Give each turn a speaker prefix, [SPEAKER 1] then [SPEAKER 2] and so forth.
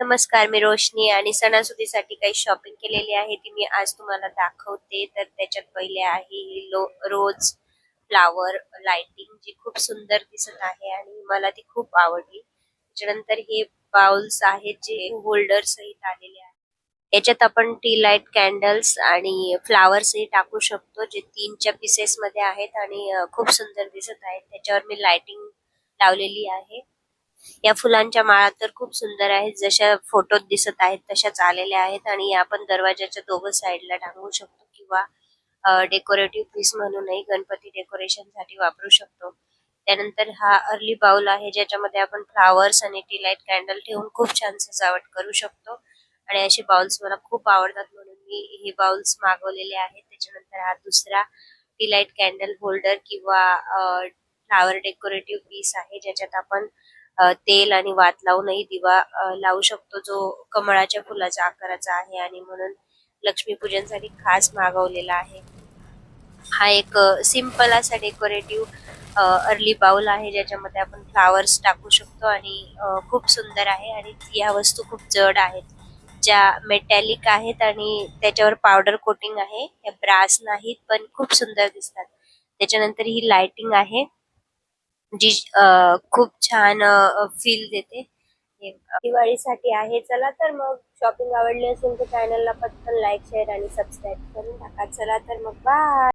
[SPEAKER 1] नमस्कार मी रोशनी आणि सणासुदीसाठी काही शॉपिंग केलेली आहे ती मी आज तुम्हाला दाखवते. तर त्याच्यात पहिले आहे लो रोज फ्लावर लाइटिंग जी खूप सुंदर दिसत आहे आणि मला ती खूप आवडली. त्याच्यानंतर हे बाउल्स आहेत जे होल्डर सहित आलेले आहेत. याच्यात आपण टी लाइट कॅन्डल्स आणि फ्लावर्सही टाकू शकतो जे तीनच्या पीसेस मध्ये आहेत आणि खूप सुंदर दिसत आहेत. त्याच्यावर मी लाइटिंग लावलेली आहे. या फुलांच्या माळा तर खूप सुंदर आहेत. जशा फोटोत दिसत आहेत तशाच आलेल्या आहेत आणि या आपण दरवाजाच्या दोघं साईडला टांगू शकतो किंवा डेकोरेटिव्ह पीस म्हणूनही गणपती डेकोरेशनसाठी वापरू शकतो. त्यानंतर हा अर्ली बाउल आहे ज्याच्यामध्ये आपण फ्लावर्स आणि टी लाइट कॅन्डल ठेवून खूप छान सजावट करू शकतो. आणि असे बाउल्स मला खूप आवडतात म्हणून मी हे बाउल्स मागवलेले आहेत. त्याच्यानंतर हा दुसरा टी लाइट कॅन्डल होल्डर किंवा फ्लावर डेकोरेटिव्ह पीस आहे ज्याच्यात आपण तेल आणि वात लावूनही दिवा लावू शकतो जो कमळाच्या फुलाच्या आकाराचा आहे आणि म्हणून लक्ष्मी पूजनसाठी खास मागवलेला आहे. हा एक सिंपल असा डेकोरेटिव्ह अर्ली बाउल आहे ज्याच्यामध्ये आपण फ्लावर्स टाकू शकतो आणि खूप सुंदर आहे आणि या वस्तू खूप जड आहेत. ज्या मेटॅलिक आहेत आणि त्याच्यावर पावडर कोटिंग आहे. ब्रास नाहीत पण खूप सुंदर दिसतात. त्याच्यानंतर ही लाइटिंग आहे. जी अ, खूप छान फील देते. दिवाळीसाठी आहे. चला तर मग शॉपिंग आवडली असेल तर चॅनलला पटकन लाईक शेअर आणि सबस्क्राईब करून टाका. चला तर मग बाय